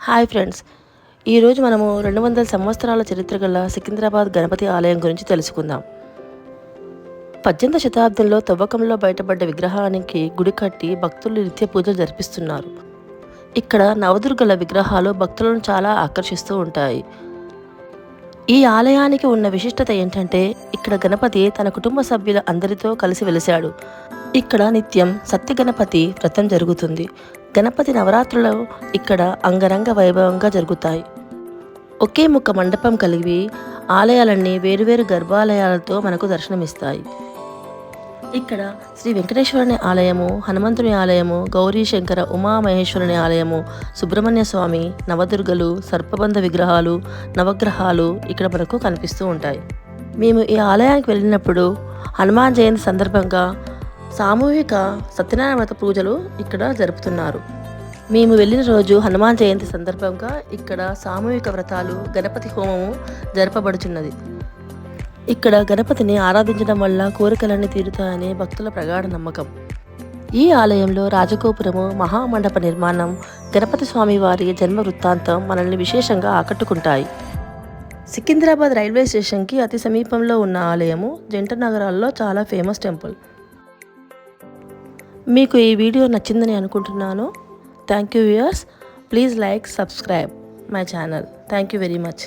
Hi friends. ఈరోజు మనము రెండు వందల సంవత్సరాల చరిత్ర గల సికింద్రాబాద్ గణపతి ఆలయం గురించి తెలుసుకుందాం. పద్దెనిమిది శతాబ్దంలో తవ్వకంలో బయటపడ్డ విగ్రహానికి గుడి కట్టి భక్తులు నిత్య పూజలు జరిపిస్తున్నారు. ఇక్కడ నవదుర్గల విగ్రహాలు భక్తులను చాలా ఆకర్షిస్తూ ఉంటాయి. ఈ ఆలయానికి ఉన్న విశిష్టత ఏంటంటే ఇక్కడ గణపతి తన కుటుంబ సభ్యుల అందరితో కలిసి వెలిశాడు. ఇక్కడ నిత్యం సత్య గణపతి వ్రతం జరుగుతుంది. గణపతి నవరాత్రులు ఇక్కడ అంగరంగ వైభవంగా జరుగుతాయి. ఒకే ముక్క మండపం కలిగి ఆలయాలన్నీ వేరువేరు గర్భాలయాలతో మనకు దర్శనమిస్తాయి. ఇక్కడ శ్రీ వెంకటేశ్వరుని ఆలయము హనుమంతుని ఆలయము గౌరీ శంకర ఉమామహేశ్వరుని ఆలయము సుబ్రహ్మణ్య స్వామి నవదుర్గలు సర్పబంధ విగ్రహాలు నవగ్రహాలు ఇక్కడ మనకు కనిపిస్తూ ఉంటాయి. మేము ఈ ఆలయానికి వెళ్ళినప్పుడు హనుమాన్ జయంతి సందర్భంగా సామూహిక సత్యనారాయణ వ్రత పూజలు ఇక్కడ జరుపుతున్నారు. మేము వెళ్ళిన రోజు హనుమాన్ జయంతి సందర్భంగా ఇక్కడ సామూహిక వ్రతాలు గణపతి హోమము జరపబడుచున్నది. ఇక్కడ గణపతిని ఆరాధించడం వల్ల కోరికలన్నీ తీరుతాయని భక్తుల ప్రగాఢ నమ్మకం. ఈ ఆలయంలో రాజగోపురము మహామండప నిర్మాణం గణపతి స్వామి వారి జన్మ వృత్తాంతం మనల్ని విశేషంగా ఆకట్టుకుంటాయి. సికింద్రాబాద్ రైల్వే స్టేషన్కి అతి సమీపంలో ఉన్న ఆలయము జంట నగరాల్లో చాలా ఫేమస్ టెంపుల్. మీకు ఈ వీడియో నచ్చిందని అనుకుంటున్నాను. Thank you viewers please like subscribe my channel thank you very much